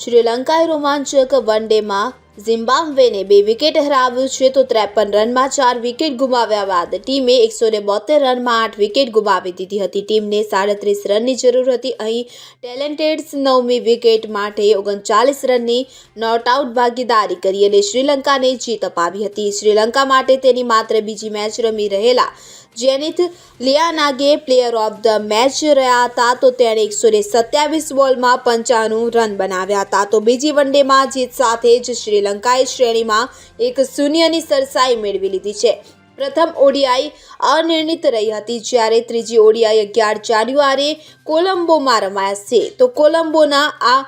શ્રીલંકાએ રોમાંચક વન ડેમાં ઝિમ્બાબ્વેને બે વિકેટ હરાવ્યું છે, તો ત્રેપન રનમાં ચાર વિકેટ ગુમાવ્યા બાદ ટીમે એકસો ને બોતેર રનમાં આઠ વિકેટ ગુમાવી દીધી હતી. ટીમને સાડત્રીસ રનની જરૂર હતી. અહીં ટેલેન્ટેડ્સ નવમી વિકેટ માટે ઓગણચાલીસ રનની નોટ આઉટ ભાગીદારી કરી અને શ્રીલંકાને જીત અપાવી હતી. શ્રીલંકા માટે તેની માત્ર બીજી મેચ રમી રહેલા Janith Liyanage player of the match રહ્યા હતા, તો તેણે એકસો ને સત્યાવીસ બોલમાં પંચાણું રન બનાવ્યા હતા. તો બીજી વનડેમાં જીત સાથે જ શ્રીલંકાએ શ્રેણીમાં એક શૂન્યની સરસાઈ મેળવી લીધી છે. પ્રથમ ઓડીઆઈ અનિર્ણિત રહી હતી, જ્યારે ત્રીજી ઓડીઆઈ અગિયાર જાન્યુઆરીએ કોલંબોમાં રમાયા છે. તો કોલંબોના આ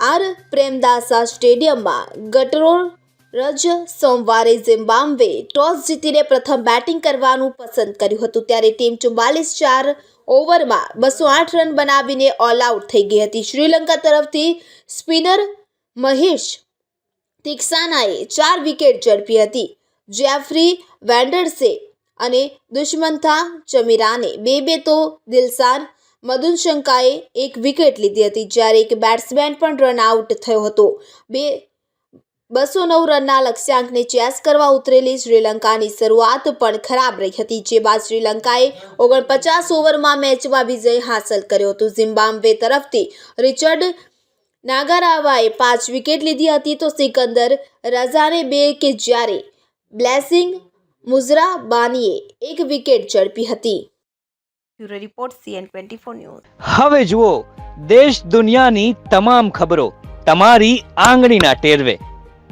આર પ્રેમદાસા સ્ટેડિયમમાં ગટરોલ રજ સોમવારે ઝિમ્બાબ્વે ટોસ જીતીને પ્રથમ બેટિંગ કરવાનું પસંદ કર્યું હતું. ત્યારે ટીમ ચુમ્બાલીસ ચાર ઓવરમાં બસો આઠ રન બનાવીને ઓલ આઉટ થઈ ગઈ હતી. શ્રીલંકા તરફથી સ્પિનર મહેશ તિક્સાનાએ ચાર વિકેટ ઝડપી હતી. જેફરી વેન્ડર્સે અને દુશ્મનથા ચમીરાને બે બે તો દિલસાન મદુનશંકાએ એક વિકેટ લીધી હતી, જ્યારે એક બેટ્સમેન પણ રન આઉટ થયો હતો. બે બસો નવ રનના લક્ષ્યાંકને ચેસ કરવા ઉતરેલી શ્રીલંકાની શરૂઆત પણ ખરાબ રહી હતી જે બાદ શ્રીલંકાએ ઓગણપચાસ ઓવરમાં મેચમાં વિજય હાંસલ કર્યો હતો. ઝિમ્બાબ્વે તરફથી રિચર્ડ નાગારાવાએ પાંચ વિકેટ લીધી હતી તો સિકંદર રઝાને બે કે જ્યારે બ્લેસિંગ મુઝરા બાનીએ એક વિકેટ ઝડપી હતી. Bureau report CN twenty four news. હવે જુઓ દેશ દુનિયાની તમામ ખબરો તમારી આંગળીના ટેરવે.